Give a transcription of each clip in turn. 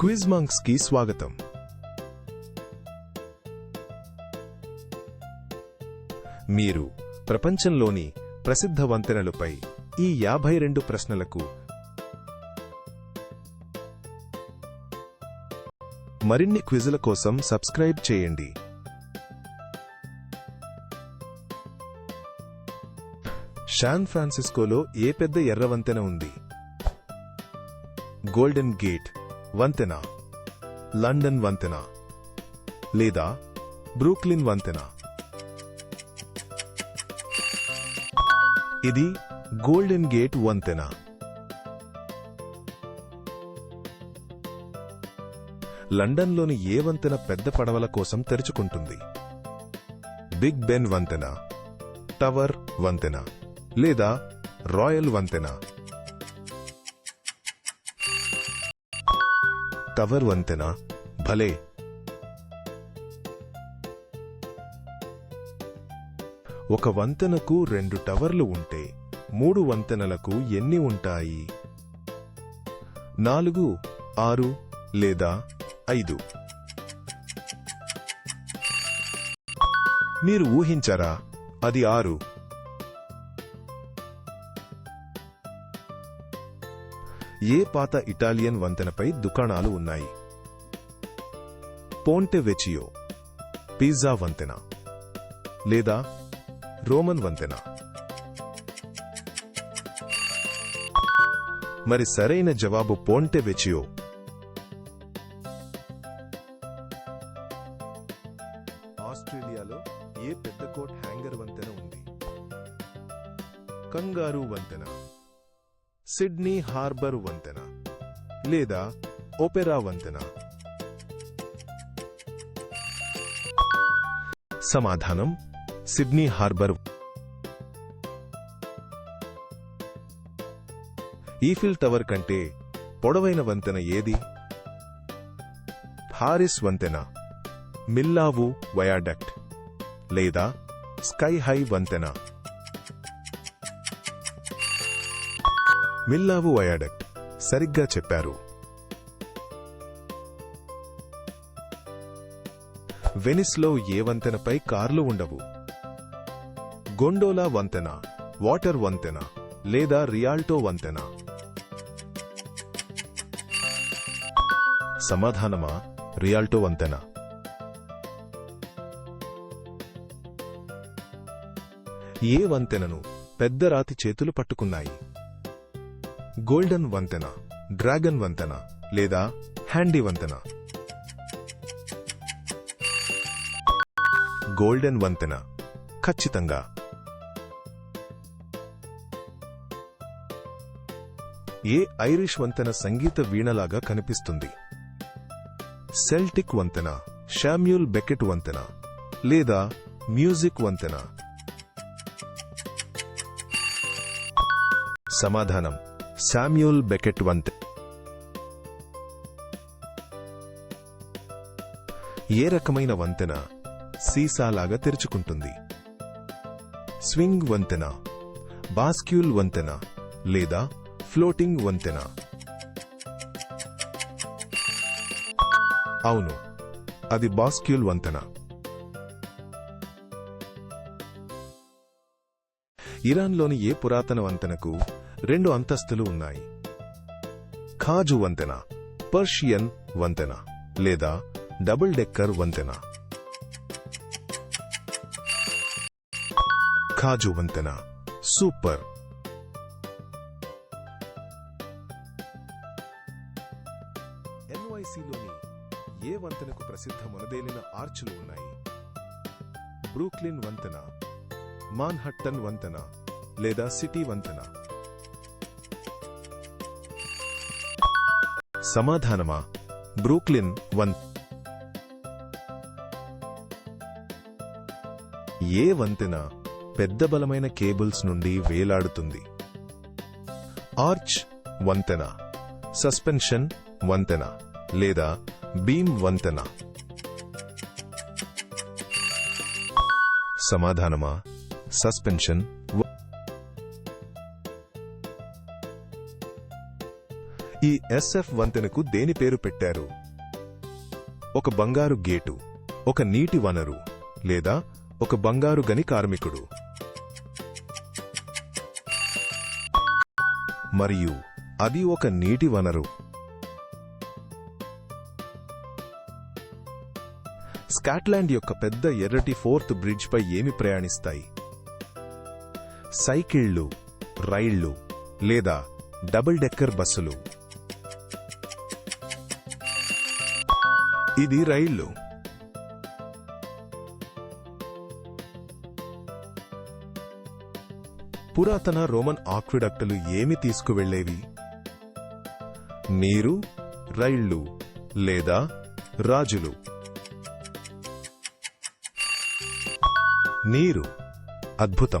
Quiz మంక్స్కి స్వాగతం. మీరు ప్రపంచంలోని ప్రసిద్ధ వంతెనలపై ఈ యాభై రెండు ప్రశ్నలకు మరిన్ని క్విజుల కోసం సబ్స్క్రైబ్ చేయండి. శాన్ ఫ్రాన్సిస్కోలో ఏ పెద్ద ఎర్ర వంతెన ఉంది? గోల్డెన్ గేట్ వంతెన. లండన్ వంతెన. లేదా బ్రూక్లిన్ వంతెన. ఇది గోల్డెన్ గేట్ వంతెన. లండన్లోని ఏ వంతెన పెద్ద పడవల కోసం తెరుచుకుంటుంది? బిగ్ బెన్ వంతెన టవర్ వంతెన లేదా రాయల్ వంతెన. టవర్ వంతెన భలే ఒక వంతెనకు రెండు టవర్లు ఉంటే మూడు వంతెనలకు ఎన్ని ఉంటాయి నాలుగు ఆరు లేదా ఐదు మీరు ఊహించారా అది ఆరు ఏ పాత ఇటాలియన్ వంతెనపై దుకాణాలు ఉన్నాయి? పోంటె వెచియో పిజ్జా వంతెన లేదా రోమన్ వంతెన? మరి సరైన జవాబు పోంటె వెచియో ఆస్ట్రేలియాలో ఏ పెద్ద కోట్ హ్యాంగర్ వంతెన ఉంది? కంగారు వంతెన. సిడ్నీ హార్బర్ వంతెన లేదా ఒపెరా వంతెన. సమాధానం సిడ్నీ హార్బర్. ఈఫిల్ టవర్ కంటే పొడవైన వంతెన ఏది? హారిస్ వంతెన మిల్లావు వయాడక్ట్ లేదా స్కై హై వంతెన. మిల్లావు వయాడక్ట్ సరిగ్గా చెప్పారు. వెనిస్లో ఏ వంతెనపై కార్లు ఉండవు? గొండోలా వంతెన వాటర్ వంతెన లేదా రియాల్టో వంతెన? సమాధానమా? రియాల్టో వంతెన. ఏ వంతెనను పెద్ద రాతి చేతులు పట్టుకున్నాయి? గోల్డెన్ వంతెన డ్రాగన్ వంతెన లేదా హ్యాండీ వంతెన. గోల్డెన్ వంతెన ఖచ్చితంగా. ఏ ఐరిష్ వంతెన సంగీత వీణలాగా కనిపిస్తుంది? సెల్టిక్ వంతెన షామ్యూల్ బెకెట్ వంతెన లేదా మ్యూజిక్ వంతెన? సమాధానం. Samuel Beckett వంతె. ఏ రకమైన వంతెన సీసాలాగా తెరుచుకుంటుంది? స్వింగ్ వంతెన బాస్క్యూల్ వంతెన లేదా ఫ్లోటింగ్ వంతెన? అవును అది బాస్క్యూల్ వంతెన. ఇరాన్లోని ఏ పురాతన వంతెనకు రెండు అంతస్తులు ఉన్నాయి. ఖాజు వంతెన పర్షియన్ వంతెన లేదా డబుల్ డెక్కర్ వంతెన. ఖాజు వంతెన సూపర్. ఎన్వైసీలోని ఏ వంతెనకు ప్రసిద్ధ మొనదేలిన ఆర్చులు ఉన్నాయి? బ్రూక్లిన్ వంతెన మాన్హట్టన్ వంతెన లేదా సిటీ వంతెన. సమాధానమా? Brooklyn one. ఏ వంతెన పెద్ద బలమైన కేబుల్స్ నుండి వేలాడుతుంది? ఆర్చ్ వంతెన సస్పెన్షన్ వంతెన లేదా బీమ్ వంతెన. సమాధానమా? సస్పెన్షన్ ఈ ఎస్ఎఫ్ వంతెనకు దేని పేరు పెట్టారు? ఒక బంగారు గేటు ఒక నీటి వనరు లేదా ఒక బంగారు గని కార్మికుడు. మరియు అది ఒక నీటి వనరు. స్కాట్లాండ్ యొక్క పెద్ద ఎర్రటి ఫోర్త్ బ్రిడ్జ్పై ఏమి ప్రయాణిస్తాయి? సైకిళ్ళు రైళ్ళు లేదా డబుల్ డెక్కర్ బస్సులు. ఇది రైళ్ళు పురాతన రోమన్ ఆక్విడక్టులు ఏమి తీసుకువెళ్ళేవి నీరు రైళ్ళు లేదా రాజులు? నీరు. అద్భుతం.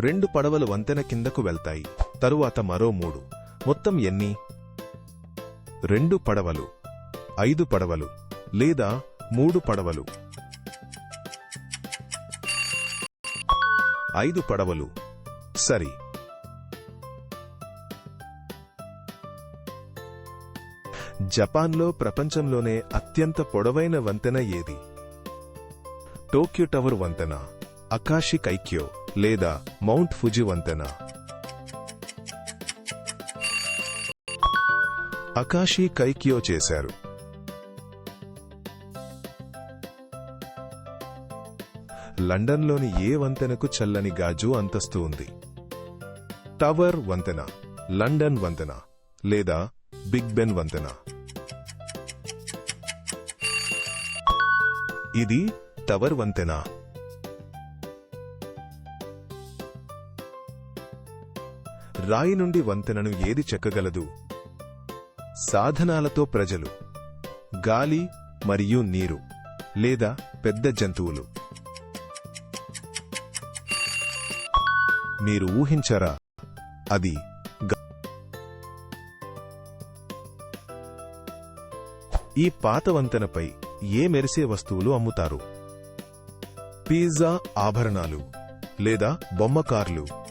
రెండు పడవలు వంతెన కిందకు వెళ్తాయి. తరువాత మరో మూడు. మొత్తం ఎన్ని? రెండు పడవలు. ఐదు పడవలు. లేదా మూడు పడవలు. ఐదు పడవలు. సరి. జపాన్లో ప్రపంచంలోనే అత్యంత పొడవైన వంతెన ఏది? టోక్యో టవర్ వంతెన. అకాషి కైక్యో. లేదా మౌంట్ ఫుజి వంతెన అకాషి కైక్యో చేశారు. లండన్లోని ఏ వంతెనకు చల్లని గాజు అంతస్తు ఉంది? టవర్ వంతెన లండన్ వంతెన లేదా బిగ్ బెన్ వంతెన? ఇది టవర్ వంతెన. రాయి నుండి వంతెనను ఏది చెక్కగలదు? సాధనాలతో ప్రజలు గాలి మరియు నీరు లేదా పెద్ద జంతువులు. మీరు ఊహించరా? అది ఈ పాత వంతెనపై ఏ మెరిసే వస్తువులు అమ్ముతారు? పిజ్జా ఆభరణాలు లేదా బొమ్మ కార్లు.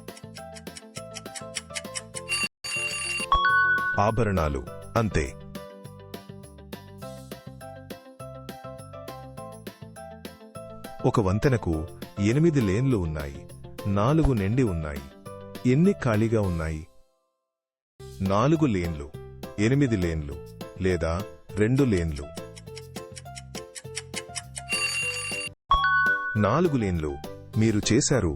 ఆభరణాలు అంతే. ఒక వంతెనకు ఎనిమిది లేన్లు ఉన్నాయి నాలుగు నిండి ఉన్నాయి ఎన్ని ఖాళీగా ఉన్నాయి? నాలుగు లేన్లు ఎనిమిది లేన్లు లేదా రెండు లేన్లు? నాలుగు లేన్లు మీరు చేశారు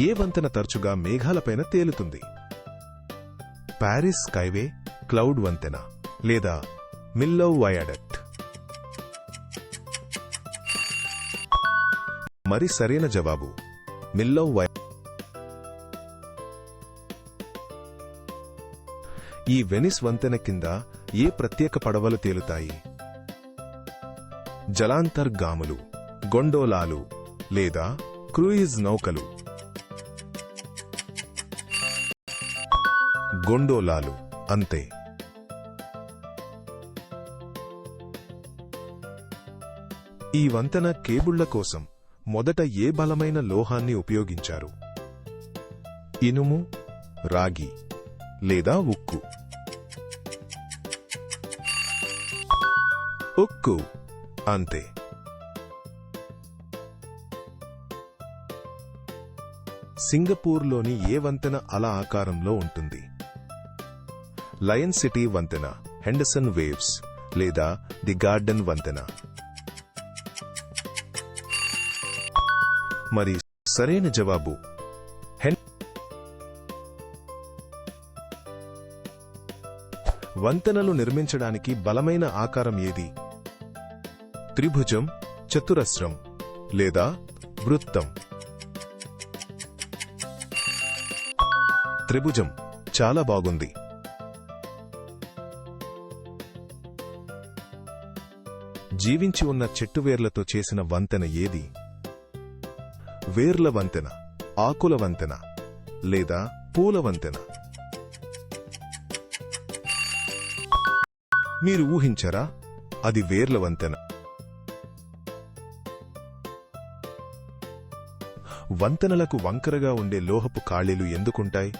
ఏ వంతెన తరచుగా మేఘాలపైన తేలుతుంది? ప్యారిస్ స్కైవే క్లౌడ్ వంతెన లేదా మిల్లౌ వయాడక్ట్ మరి సరైన జవాబు మిల్లౌ వయ ఈ వెనిస్ వంతెన కింద ఏ ప్రత్యేక పడవలు తేలుతాయి? జలాంతర్గాములు గొండోలాలు లేదా క్రూయిజ్ నౌకలు. గొండోలాలు అంతే. ఈ వంతెన కేబుళ్ళ కోసం మొదట ఏ బలమైన లోహాన్ని ఉపయోగించారు? ఇనుము రాగి లేదా ఉక్కు? ఉక్కు అంతే. సింగపూర్లోని ఏ వంతెన అల ఆకారంలో ఉంటుంది? లయన్ సిటీ వంతెన హెండసన్ వేవ్స్ లేదా ది గార్డెన్ వంతెన. మరి సరైన జవాబు. వంతెనలు నిర్మించడానికి బలమైన ఆకారం ఏది? త్రిభుజం చతురస్రం లేదా వృత్తం? త్రిభుజం చాలా బాగుంది. జీవించి ఉన్న చెట్టు వేర్లతో చేసిన వంతెన ఏది? వేర్ల వంతెన ఆకుల వంతెన లేదా పూల వంతెన? మీరు ఊహించరా? అది వేర్ల వంతెన. వంతెనలకు వంకరగా ఉండే లోహపు ఖాళీలు ఎందుకుంటాయి?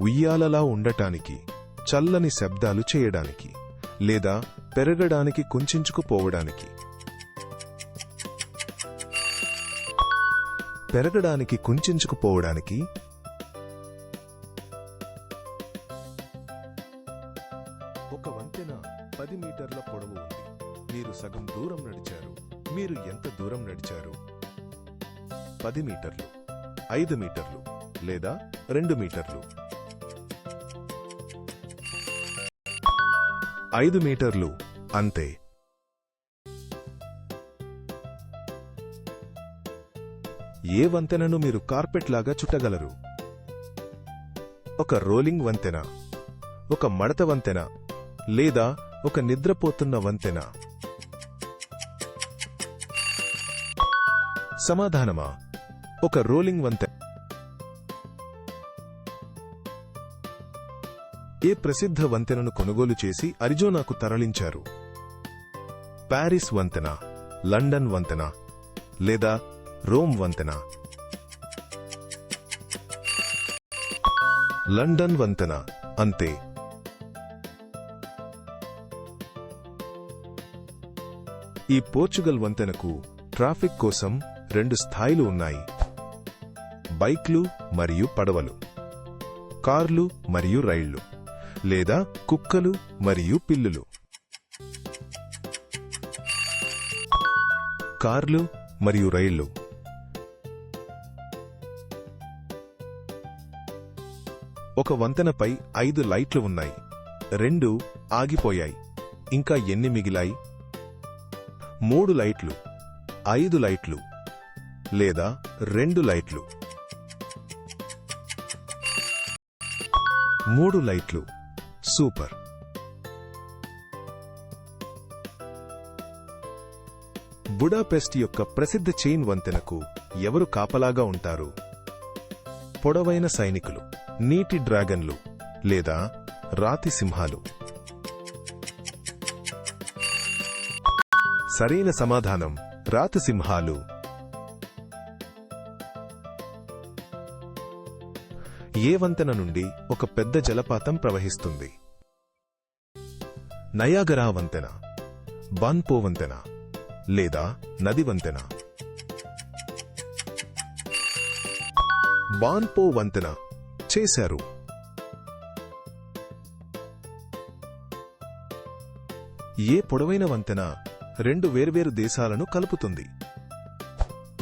ఉయ్యాలలా ఉండటానికి చల్లని శబ్దాలు చేయడానికి. లేదా పెరగడానికి కుంచుకుపోవడానికి. పెరగడానికి కుంచుకుపోవడానికి ఒక వంతెన పది మీటర్ల పొడవు ఉంది. మీరు సగం దూరం నడిచారు. మీరు ఎంత దూరం నడిచారు? పది మీటర్లు ఐదు మీటర్లు లేదా రెండు మీటర్లు. ఐదు మీటర్లు అంతే. ఏ వంతెనను మీరు కార్పెట్ లాగా చుట్టగలరు? ఒక రోలింగ్ వంతెన ఒక మడత వంతెన లేదా ఒక నిద్రపోతున్న వంతెన. సమాధానమా? ఒక రోలింగ్ వంతెన. ఏ ప్రసిద్ధ వంతెనను కొనుగోలు చేసి అరిజోనాకు తరలించారు? ప్యారిస్ వంతెన లండన్ వంతెన లేదా రోమ్ వంతెన? లండన్ వంతెన అంతే. ఈ పోర్చుగల్ వంతెనకు ట్రాఫిక్ కోసం రెండు స్థాయిలు ఉన్నాయి. బైక్లు మరియు పడవలు కార్లు మరియు రైళ్ళు. లేదా కుక్కలు మరియు పిల్లులు. కార్లు మరియు రైళ్ళు. ఒక వంతెనపై ఐదు లైట్లు ఉన్నాయి. రెండు ఆగిపోయాయి. ఇంకా ఎన్ని మిగిలాయి? మూడు లైట్లు ఐదు లైట్లు లేదా రెండు లైట్లు. మూడు లైట్లు. సూపర్. బుడాపెస్ట్ యొక్క ప్రసిద్ధ చైన్ వంతెనకు ఎవరు కాపలాగా ఉంటారు? పొడవైన సైనికులు నీటి డ్రాగన్లు లేదా రాతి సింహాలు? సరైన సమాధానం రాతి సింహాలు ఏ వంతెన నుండి ఒక పెద్ద జలపాతం ప్రవహిస్తుంది. నయాగరా వంతెన బాన్పో వంతెన లేదా నది వంతెన బాన్పో వంతెన చేశారు. ఏ పొడవైన వంతెన రెండు వేర్వేరు దేశాలను కలుపుతుంది.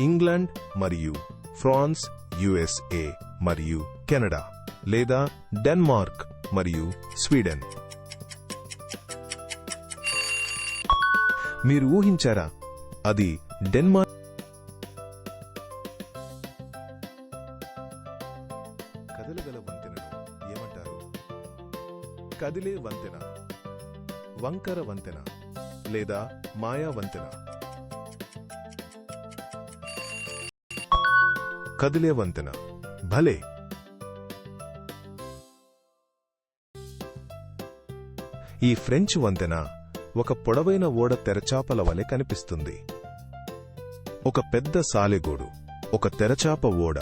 ఇంగ్లాండ్ మరియు ఫ్రాన్స్ యుఎస్ఏ మరియు కెనడా లేదా డెన్మార్క్ మరియు స్వీడన్. మీరు ఊహించారా? అది డెన్మార్క్ కదలగల వంతెనను ఏమంటారు? కదిలే వంతెన వంకర వంతెన లేదా మాయా వంతెన. కదిలే వంతెన. భలే! ఈ ఫ్రెంచ్ వంతెన ఒక పొడవైన ఓడ తెరచాపల వలె కనిపిస్తుంది. ఒక పెద్ద సాలెగోడు ఒక తెరచాప ఓడ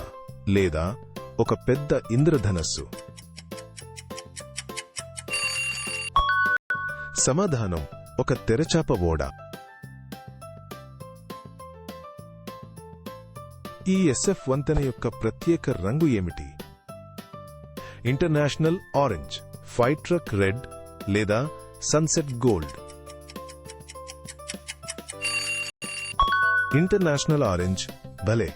లేదా ఒక పెద్ద ఇంద్రధనస్సు. సమాధానం ఒక తెరచాప ఓడ. ఈ ఎస్ఎఫ్ వంతెన యొక్క ప్రత్యేక రంగు ఏమిటి? International orange fire truck red లేదా సన్సెట్ గోల్డ్? ఇంటర్నేషనల్ ఆరెంజ్ భలే!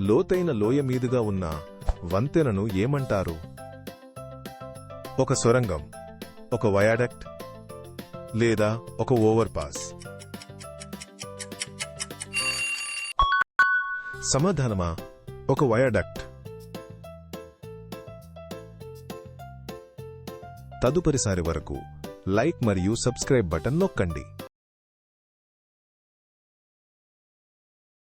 లోతైన లోయ మీదుగా ఉన్న వంతెనను ఏమంటారు? ఒక సొరంగం ఒక వయాడక్ట్ లేదా ఒక ఓవర్ పాస్ సమాధానమా? ఒక వయాడక్ట్ తదుపరిసారి వరకు లైక్ మరియు సబ్స్క్రైబ్ బటన్ నొక్కండి.